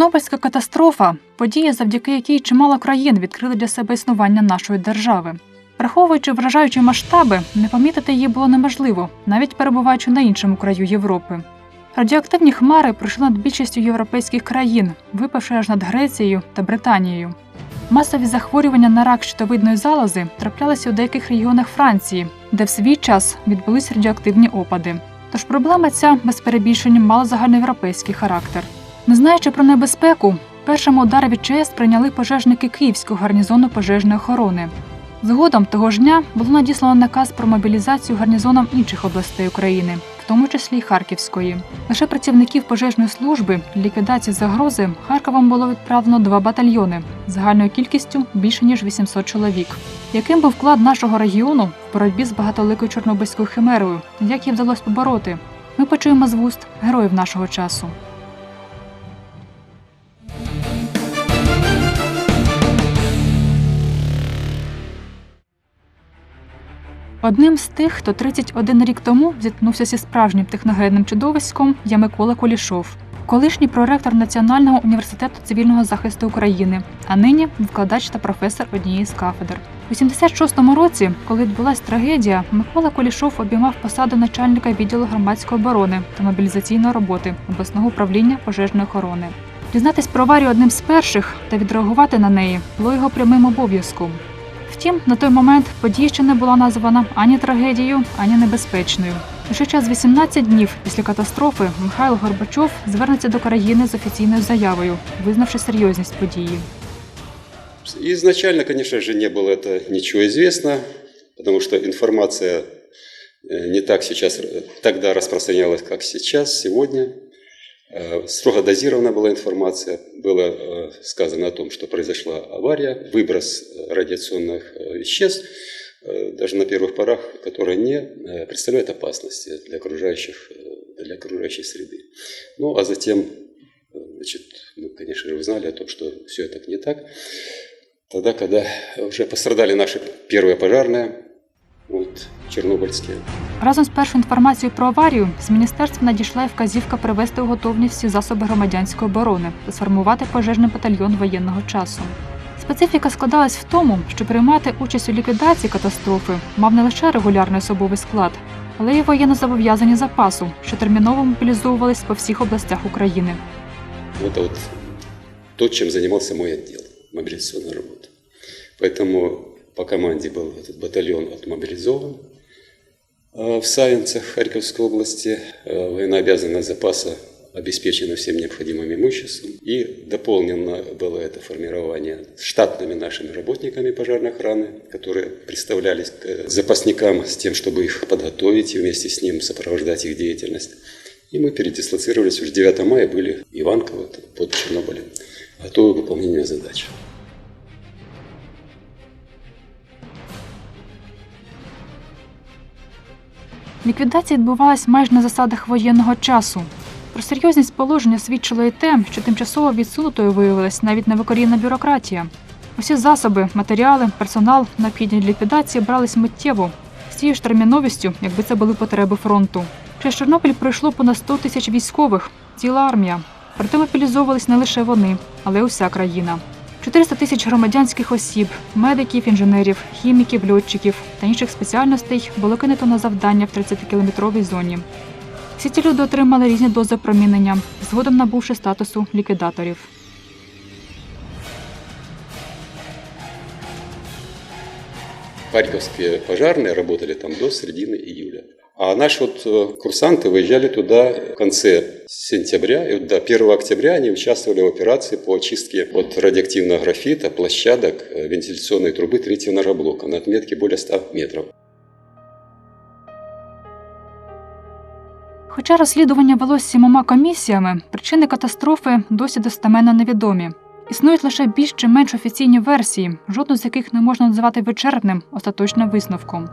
Чорнобильська катастрофа подія, завдяки якій чимало країн відкрили для себе існування нашої держави. Враховуючи вражаючі масштаби, не помітити її було неможливо, навіть перебуваючи на іншому краю Європи. Радіоактивні хмари пройшли над більшістю європейських країн, випавши аж над Грецією та Британією. Масові захворювання на рак щитовидної залози траплялися у деяких регіонах Франції, де в свій час відбулись радіоактивні опади. Тож проблема ця без перебільшення мала загальноєвропейський характер. Не знаючи про небезпеку, першими удари від ЧАЕС прийняли пожежники Київського гарнізону пожежної охорони. Згодом того ж дня було надіслано наказ про мобілізацію гарнізоном інших областей України, в тому числі й Харківської. Лише працівників пожежної служби ліквідації загрози Харковом було відправлено два батальйони загальною кількістю більше ніж 800 чоловік. Яким був вклад нашого регіону в боротьбі з багатоликою чорнобильською химерою? Як її вдалося побороти? Ми почуємо з вуст героїв нашого часу. Одним з тих, хто 31 рік тому зіткнувся зі справжнім техногенним чудовиськом, є Микола Колішов, колишній проректор Національного університету цивільного захисту України, а нині викладач та професор однієї з кафедр. У 76-му році, коли відбулася трагедія, Микола Колішов обіймав посаду начальника відділу громадської оборони та мобілізаційної роботи обласного управління пожежної охорони. Дізнатись про аварію одним з перших та відреагувати на неї було його прямим обов'язком. Втім, на той момент подія ще не була названа ані трагедією, ані небезпечною. Лише час 18 днів після катастрофи Михайло Горбачов звернеться до країни з офіційною заявою, визнавши серйозність події. Изначально, конечно же, не было это ничего известно, потому что информация э, не так сейчас, э, тогда распространялась, как сейчас, сегодня. Э, Строго дозирована была информация. Было э, сказано о том, что произошла авария, выброс э, радиационных веществ, даже на первых порах, которые не представляют опасности для, окружающих, для окружающей среды. Ну, а затем, значит, мы, конечно же, узнали о том, что все это не так. Тогда, когда уже пострадали наши первые пожарные, вот, чернобыльские. Разом з першою інформацією про аварію з міністерства надійшла і вказівка привести у готовність всі засоби громадянської оборони та сформувати пожежний батальйон воєнного часу. Специфіка складалась в тому, що приймати участь у ліквідації катастрофи мав не лише регулярний особовий склад, але й воєнно зобов'язані запасу, що терміново мобілізовувались по всіх областях України. Это вот то, чем занимался мой отдел, мобилизационная работа. Поэтому по команде был этот батальон отмобилизован э, в Савинцах Харьковской области. Э, Военнообязанность запаса обеспечена всем необходимым имуществом. И дополнено было это формирование штатными нашими работниками пожарной охраны, которые представлялись к э, запасникам с тем, чтобы их подготовить и вместе с ним сопровождать их деятельность. И мы передислоцировались уже 9 мая, были Иванково под Чернобылем, готовы к выполнению задач. Ліквідація відбувалась майже на засадах воєнного часу. Про серйозність положення свідчило і те, що тимчасово відсунутою виявилась навіть невикорінна бюрократія. Усі засоби, матеріали, персонал, необхідні для ліквідації, брались миттєво з тією ж терміновістю, якби це були потреби фронту. Через Чорнобиль пройшло понад 100 тисяч військових, ціла армія. Проте мобілізовувались не лише вони, але й уся країна. 400 тисяч громадянських осіб, медиків, інженерів, хіміків, льотчиків та інших спеціальностей було кинуто на завдання в 30-кілометровій зоні. Всі ці люди отримали різні дози промінення, згодом набувши статусу ліквідаторів. Харьковские пожарные работали там до середины июля. А наши вот э, курсанты выезжали туда в конце сентября, и вот до 1 октября они участвовали в операции по очистке от радиоактивного графита площадок э, вентиляционной трубы третьего энергоблока на отметке более 100 метров. Хоча розслідування велось сімома комісіями, причини катастрофи досі достеменно невідомі. Існують лише більш чи менш офіційні версії, жодну з яких не можна називати вичерпним остаточним висновком.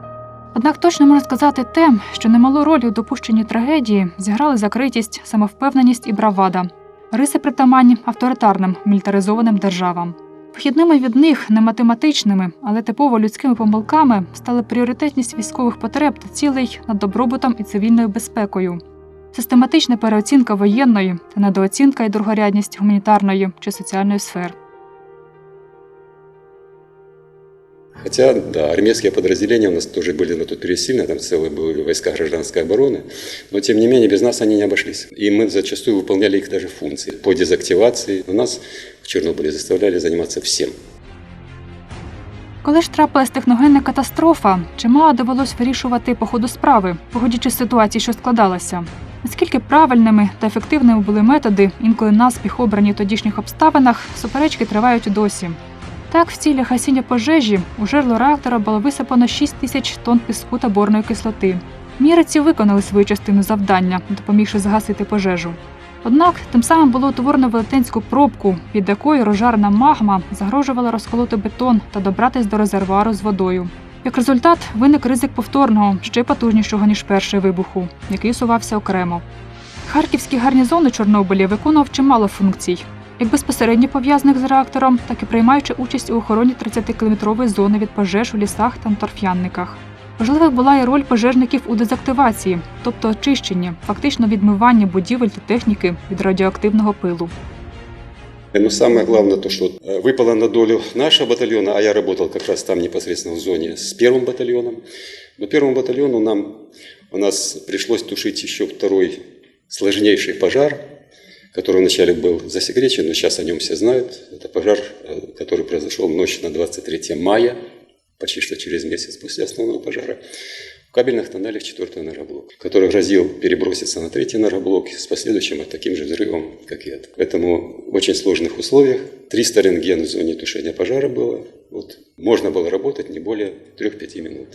Однак точно можна сказати те, що немалу роль у допущенні трагедії зіграли закритість, самовпевненість і бравада, риси притаманні авторитарним мілітаризованим державам. Вхідними від них не математичними, але типово людськими помилками стали пріоритетність військових потреб та цілей над добробутом і цивільною безпекою систематична переоцінка воєнної та недооцінка і другорядність гуманітарної чи соціальної сфер. Хотя, да, армейские подразделения у нас тоже были на тот период сильно, там целые были войска гражданской обороны, но тем не менее без нас они не обошлись. И мы зачастую выполняли их даже функции по дезактивации. У нас в Чернобыле заставляли заниматься всем. Коли ж трапилась техногенна катастрофа, чимало довелось вирішувати по ходу справи, погодячи з ситуації, що складалася. Наскільки правильними та ефективними були методи, інколи наспіх обрані в тодішніх обставинах, суперечки тривають досі. Так, в цілях гасіння пожежі у жерло реактора було висипано 6 тисяч тонн піску та борної кислоти. Міриці виконали свою частину завдання, допомігши загасити пожежу. Однак тим самим було утворено велетенську пробку, під якою розжарена магма загрожувала розколоти бетон та добратись до резервуару з водою. Як результат, виник ризик повторного, ще потужнішого ніж перший вибуху, який сувався окремо. Харківський гарнізон у Чорнобилі виконував чимало функцій, як безпосередньо пов'язаних з реактором, так і приймаючи участь у охороні 30-кілометрової зони від пожеж у лісах та торф'янниках. Важливою була і роль пожежників у дезактивації, тобто очищенні, фактично відмиванні будівель та техніки від радіоактивного пилу. Но самое главное то, что э, выпало на долю нашего батальона, а я работал как раз там непосредственно в зоне с первым батальоном. Но первому батальону нам, у нас пришлось тушить еще второй сложнейший пожар, который вначале был засекречен, но сейчас о нем все знают. Это пожар, э, который произошел в ночь на 23 мая, почти что через месяц после основного пожара, в кабельных тоннелях 4 энергоблока, который грозил переброситься на третий энергоблок с последующим таким же взрывом, как и это. Поэтому в очень сложных условиях 300 рентген в зоне тушения пожара было. Вот. Можно было работать не более 3-5 минут.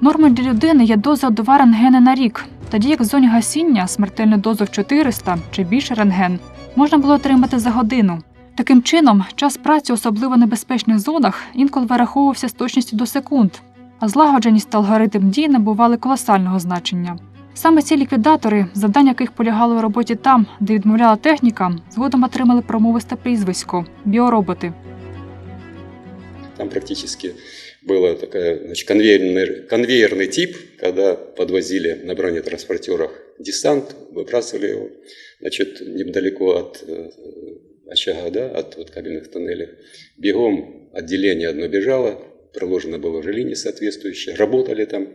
Нормою для людини є доза до рентгена на рік, тоді як в зоні гасіння смертельну дозу в 400 чи більше рентген можна було отримати за годину. Таким чином, час праці у особливо небезпечних зонах інколи вираховувався з точністю до секунд, а злагодженість та алгоритм дій набували колосального значення. Саме ці ліквідатори, завдання яких полягало у роботі там, де відмовляла техніка, згодом отримали промовисте прізвисько біороботи. Там практически был такая, значит, конвейерный, конвейерный тип, когда подвозили на бронетранспортерах десант, выбрасывали его значит, недалеко от э, очага, да, от вот, кабельных тоннелей. Бегом отделение одно бежало, проложена была уже линия соответствующая, работали там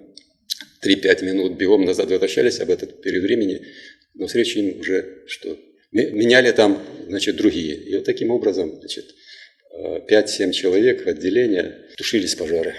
3-5 минут, бегом назад возвращались об этот период времени, но встречу им уже что? Ме- Меняли там, значит, другие. И вот таким образом, значит, э, 5-7 человек в отделение тушились пожары.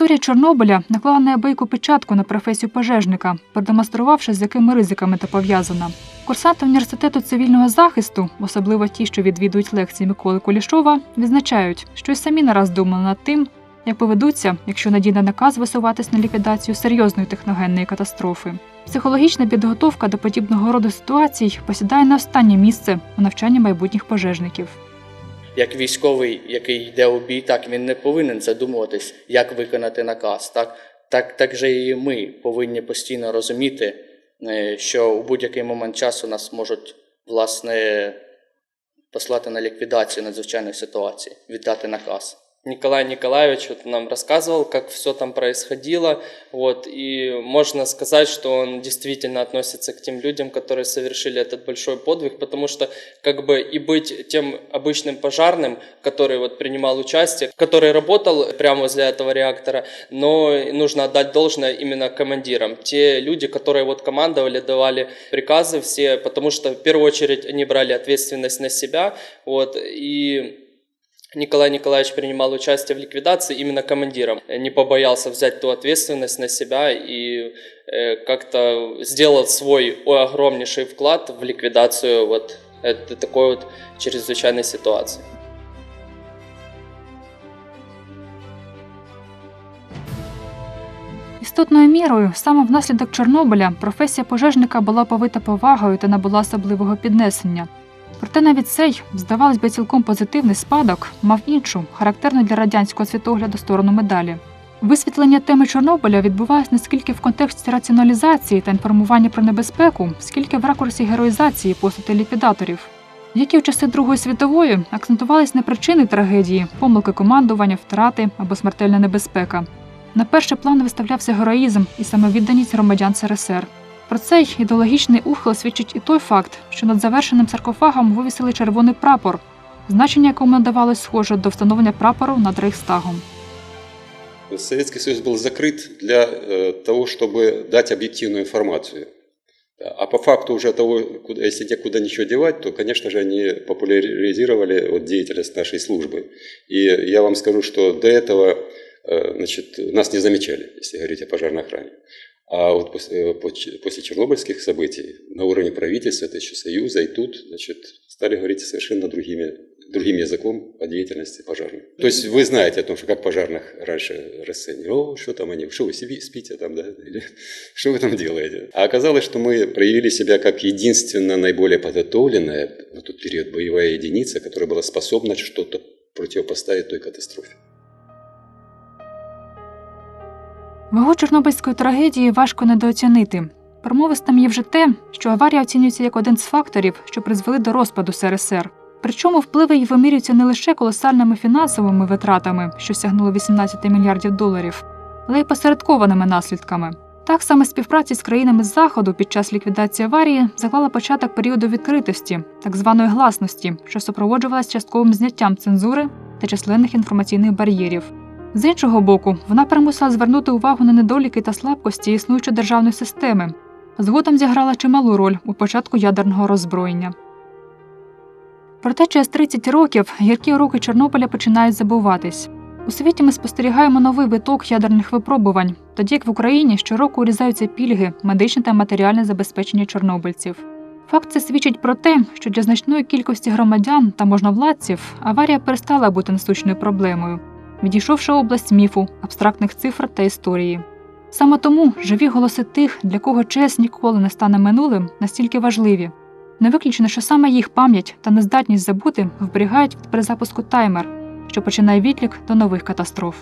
Історія Чорнобиля наклала неабияку печатку на професію пожежника, продемонструвавши, з якими ризиками та пов'язана. Курсанти університету цивільного захисту, особливо ті, що відвідують лекції Миколи Кулішова, відзначають, що й самі не раз думали над тим, як поведуться, якщо надійде наказ висуватись на ліквідацію серйозної техногенної катастрофи. Психологічна підготовка до подібного роду ситуацій посідає на останнє місце у навчанні майбутніх пожежників. Як військовий, який йде у бій, так він не повинен задумуватись, як виконати наказ. Так, так, так же і ми повинні постійно розуміти, е, що у будь-який момент часу нас можуть власне послати на ліквідацію надзвичайної ситуації, віддати наказ. Николай Николаевич вот нам рассказывал, как все там происходило, вот, и можно сказать, что он действительно относится к тем людям, которые совершили этот большой подвиг, потому что как бы и быть тем обычным пожарным, который вот принимал участие, который работал прямо возле этого реактора, но нужно отдать должное именно командирам, те люди, которые вот командовали, давали приказы все, потому что в первую очередь они брали ответственность на себя, вот, и Николай Николаевич принимал участие в ликвидации именно командиром. Не побоялся взять ту ответственность на себя и э, как-то сделал свой ой, огромнейший вклад в ликвидацию вот этой такой вот чрезвычайной ситуации. Істотною мірою саме внаслідок Чорнобиля професія пожежника була повита повагою та набула особливого піднесення. Проте навіть цей, здавалось би, цілком позитивний спадок мав іншу, характерну для радянського світогляду сторону медалі. Висвітлення теми Чорнобиля відбувалось не скільки в контексті раціоналізації та інформування про небезпеку, скільки в ракурсі героїзації постаті ліквідаторів. Як і в часи Другої світової, акцентувались не причини трагедії, помилки командування, втрати або смертельна небезпека. На перший план виставлявся героїзм і самовідданість громадян СРСР. Про цей ідеологічний ухил свідчить і той факт, що над завершеним саркофагом вивісили червоний прапор, значення якому надавалось схоже до встановлення прапору над Рейхстагом. Советский Союз был закрыт для э, того, чтобы дать объективную информацию. Да, А по факту уже того, куда, если те куда ничего девать, то, конечно же, они популяризировали вот, деятельность нашей службы. И я вам скажу, что до этого э, значит, нас не замечали, если говорить о пожарной охране. А вот после, э, по- после чернобыльских событий на уровне правительства, это еще Союза, и тут значит, стали говорить совершенно другими, другим языком о деятельности пожарной. То есть вы знаете о том, что как пожарных раньше расценивали. О, что там они, что вы себе спите там, да? Или что вы там делаете? А оказалось, что мы проявили себя как единственно наиболее подготовленная на тот период боевая единица, которая была способна что-то противопоставить той катастрофе. Вагу Чорнобильської трагедії важко недооцінити. Промовистим є вже те, що аварія оцінюється як один з факторів, що призвели до розпаду СРСР. Причому впливи її вимірюються не лише колосальними фінансовими витратами, що сягнули 18 мільярдів доларів, але й посередкованими наслідками. Так саме співпраці з країнами Заходу під час ліквідації аварії заклала початок періоду відкритості, так званої гласності, що супроводжувалась частковим зняттям цензури та численних інформаційних бар'єрів. З іншого боку, вона примусила звернути увагу на недоліки та слабкості існуючої державної системи. Згодом зіграла чималу роль у початку ядерного роззброєння. Проте через 30 років гіркі уроки Чорнобиля починають забуватись. У світі ми спостерігаємо новий виток ядерних випробувань, тоді як в Україні щороку урізаються пільги, медичне та матеріальне забезпечення чорнобильців. Факт це свідчить про те, що для значної кількості громадян та можновладців аварія перестала бути насущною проблемою відійшовши область міфу, абстрактних цифр та історії. Саме тому живі голоси тих, для кого честь ніколи не стане минулим, настільки важливі. Не виключено, що саме їх пам'ять та нездатність забути вберігають від перезапуску таймер, що починає відлік до нових катастроф.